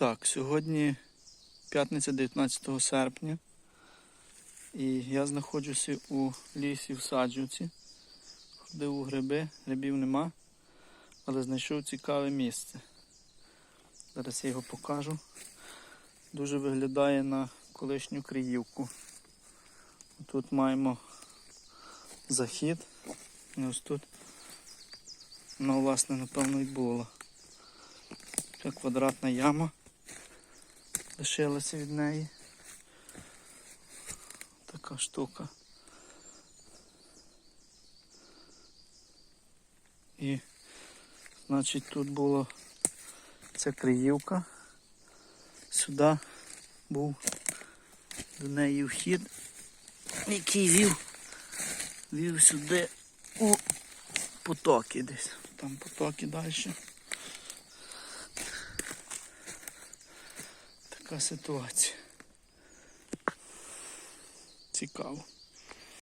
Так, сьогодні п'ятниця 19 серпня. І я знаходжуся у лісі в Саджівці. Ходив у гриби, грибів нема, але знайшов цікаве місце. Зараз я його покажу. Дуже виглядає на колишню Криївку. Тут маємо захід. І ось тут, ну, власне, напевно, і було. Це квадратна яма лишилася від неї. Така штука. І, значить, тут було ця криївка. Сюди був до неї вхід, який вів, вів сюди у потоки десь. Там потоки далі. Така ситуація. Цікаво.